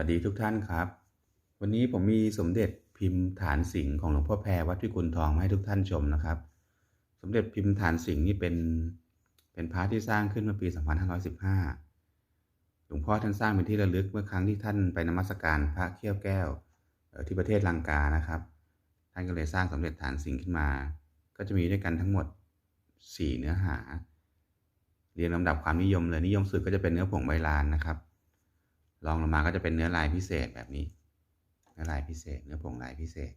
วัสดีทุกท่านครับ วันนี้ผมมีสมเด็จพิมพ์ฐานสิงห์ของหลวงพ่อแพรวัดพิกุลทองมาให้ทุกท่านชมนะครับ สมเด็จพิมพ์ฐานสิงห์นี่เป็นเป็นพระที่สร้างขึ้นเมื่อปี 2515 หลวงพ่อท่านสร้างเป็นที่ระลึกเมื่อครั้งที่ท่านไปนมัสการพระเขี้ยวแก้วที่ประเทศลังกานะครับ ท่านก็เลยสร้างสมเด็จฐานสิงห์ขึ้นมา ก็จะมีด้วยกันทั้งหมด 4 เนื้อหา เรียงลำดับความนิยมเลยนิยมสุดก็จะเป็นเนื้อผงใบลานนะครับ รองลงมาก็จะเป็นเนื้อลายพิเศษแบบนี้ เนื้อลายพิเศษ เนื้อผงลายพิเศษ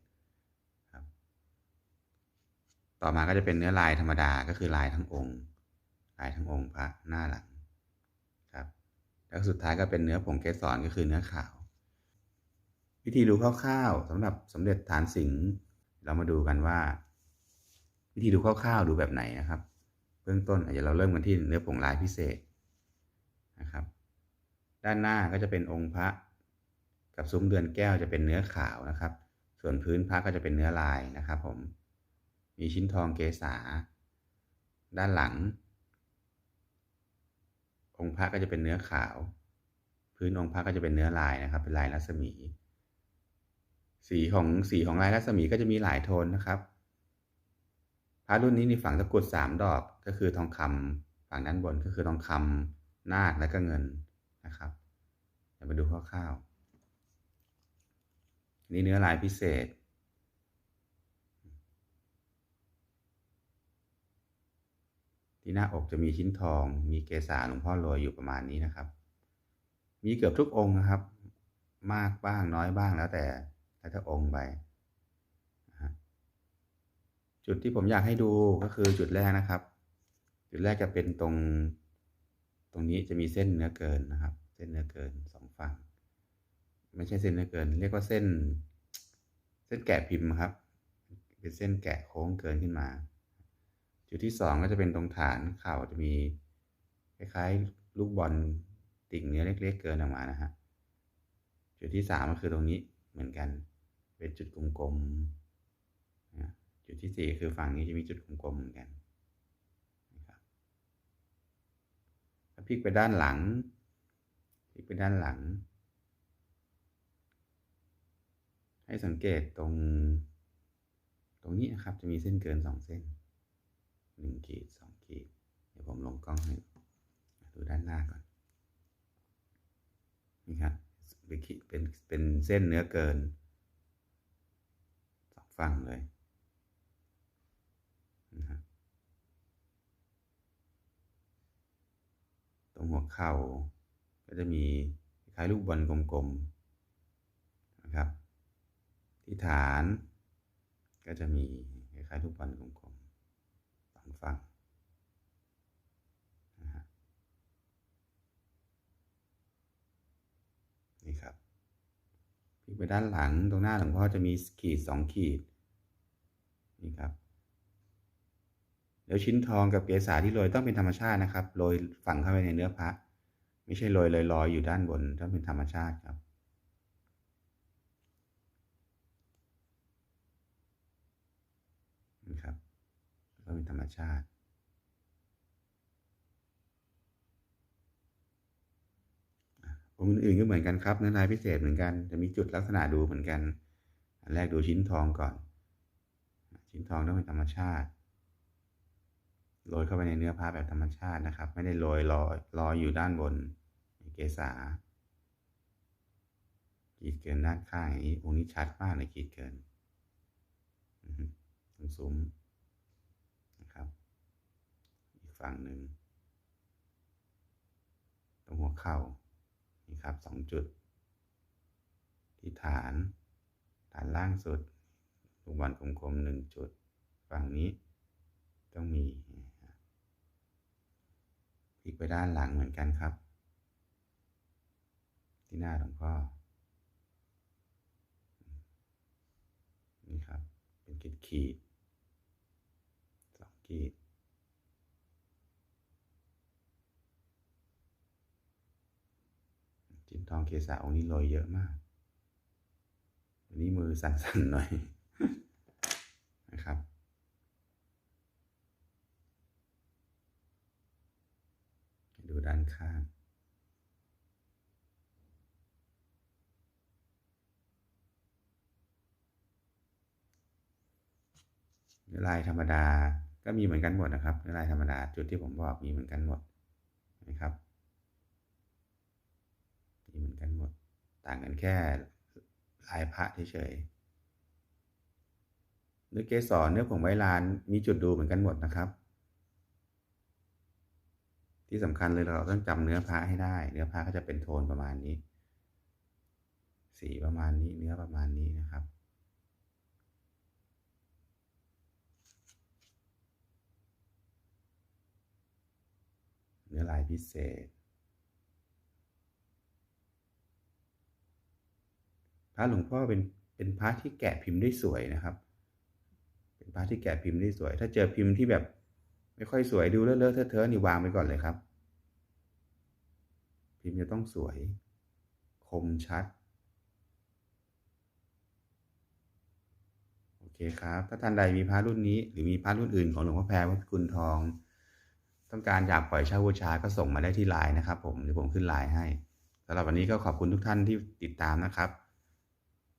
ครับ ต่อมาก็จะเป็นเนื้อลายธรรมดาก็คือลายทั้งองค์ ลายทั้งองค์พระหน้าหลังครับ แล้วสุดท้ายก็เป็นเนื้อผงเกสรก็คือเนื้อขาว วิธีดูคร่าวๆสำหรับสมเด็จฐานสิงห์เรามาดูกันว่า วิธีดูคร่าวๆดูแบบไหนนะครับ เบื้องต้นอาจจะเราเริ่มกันที่เนื้อผงลายพิเศษนะครับ ด้านหน้าก็จะเป็นองค์พระ กับซุ้มเดือนแก้วจะเป็นเนื้อขาวนะครับ ส่วนพื้นพระก็จะเป็นเนื้อลายนะครับ ผม มีชิ้นทองเกษา ด้านหลัง องค์พระก็จะเป็นเนื้อขาว พื้นองค์พระก็จะเป็นเนื้อลายนะครับ เป็นลายรัศมี สีของสีของลายรัศมีก็จะมีหลายโทนนะครับพระรุ่นนี้มีฝั่งตะกรุดสามดอกก็คือทองคำฝั่งด้านบนก็คือทองคำนาคและก็เงิน นะครับเดี๋ยวมาดูคร่าวๆนี่เนื้อลายพิเศษ ที่หน้าอกจะมีชิ้นทอง มีเกษาหลวงพ่อโรยอยู่ประมาณนี้นะครับ มีเกือบทุกองค์นะครับ มากบ้างน้อยบ้างแล้วแต่แล้วแต่องค์ไปจุดที่ผมอยากให้ดูก็คือจุดแรกนะครับ จุดแรกจะเป็นตรง ตรงนี้จะมีเส้นเนื้อเกินนะครับ ส้นเนื้อเกินสองฝั่ง ไม่ใช่เส้นเนื้อเกิน เรียกว่าเส้น เส้นแกะพิมพ์ครับ เป็นเส้นแกะโค้งเกินขึ้นมา จุดที่สองก็จะเป็นตรงฐานเข่าจะมีคล้ายๆลูกบอลติ่งเนื้อเล็ก ๆ เกินออกมานะฮะจุดที่สามก็คือตรงนี้เหมือนกัน เป็นจุดกลมๆนะจุดที่สี่คือฝั่งนี้จะมีจุดกลมๆเหมือนกันถ้าพลิกไปด้านหลัง พลิกไปด้านหลัง ให้สังเกตตรง ตรงนี้นะครับ จะมีเส้นเกินสองเส้นหนึ่งขีดสองขีด เดี๋ยวผมลงกล้องให้ดูด้านหน้าก่อน นี่ครับ เป็นขีดเป็นเป็นเส้นเนื้อเกินสองฝั่งเลยนะฮะตรงหัวเข่า ก็จะมีคล้ายลูกบอลกลมๆนะครับ ที่ฐานก็จะมีคล้ายลูกบอลกลมๆสองฝั่งนะฮะนี่ครับพลิกไปด้านหลังตรงหน้าหลวงพ่อจะมีขีดสองขีดนี่ครับแล้วชิ้นทองกับเกษาที่โรยต้องเป็นธรรมชาตินะครับ โรยฝังเข้าไปในเนื้อพระ ไม่ใช่โรยลอยๆอยอยู่ด้านบนต้องเป็นธรรมชาติครับ นะครับแล้วก็เป็นธรรมชาติองค์อื่นๆก็เหมือนกันครับเนื้อลายพิเศษเหมือนกันจะมีจุดลักษณะดูเหมือนกัน อันแรกดูชิ้นทองก่อน ชิ้นทองต้องเป็นธรรมชาติโรยเข้าไปในเนื้อผ้าแบบธรรมชาตินะครับ ไม่ได้โรยลอยลอยอยู่ด้านบน ษาขีดเกินด้านข้างอย่างนี้องค์นี้ชัดมากเลยขีดเกินอือฮึตรงซุ้มนะครับ อีกฝั่งหนึ่ง ตรงหัวเข่านี่ครับสองจุด ที่ฐาน ฐานล่างสุดลูกบอลกลมๆหนึ่งจุด ฝั่งนี้ต้องมีพลิกไปด้านหลังเหมือนกันครับ ที่หน้าหลวงพ่อ นี่ครับ เป็นขีดขีดสองขีด จิ้นทองเกษาองค์นี้โรยเยอะมากวันนี้มือสั่นๆหน่อยนะครับดูด้านข้าง เนื้อลายธรรมดาก็มีเหมือนกันหมดนะครับเนื้อลายธรรมดาจุดที่ผมบอกมีเหมือนกันหมดนะครับมีเหมือนกันหมด ต่างกันแค่ลายพระเฉยๆเนื้อเกสรเนื้อผงไวลานมีจุดดูเหมือนกันหมดนะครับ ที่สำคัญเลยเราต้องจำเนื้อพระให้ได้ เนื้อพระก็จะเป็นโทนประมาณนี้ สีประมาณนี้เนื้อประมาณนี้นะครับ เนื้อ ลายพิเศษ พระหลวงพ่อเป็นเป็นพระที่แกะพิมพ์ได้สวยนะครับ เป็นพระที่แกะพิมพ์ได้สวย ถ้าเจอพิมพ์ที่แบบ ไม่ค่อยสวยดูเลอะเลอะเทอะเทอะนี่วางไปก่อนเลยครับ พิมพ์จะต้องสวย คมชัดโอเคครับ ถ้าท่านใดมีพระรุ่นนี้ หรือมีพระรุ่นอื่นของหลวงพ่อแพรวัดกุลทอง ต้องการอยากปล่อยเช่าบูชาก็ส่งมาได้ที่ไลน์นะครับ ผมเดี๋ยวผมขึ้นไลน์ให้สำหรับวันนี้ก็ขอบคุณทุกท่านที่ติดตามนะครับ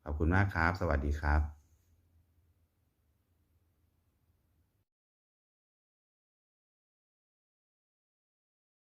ขอบคุณมากครับ สวัสดีครับ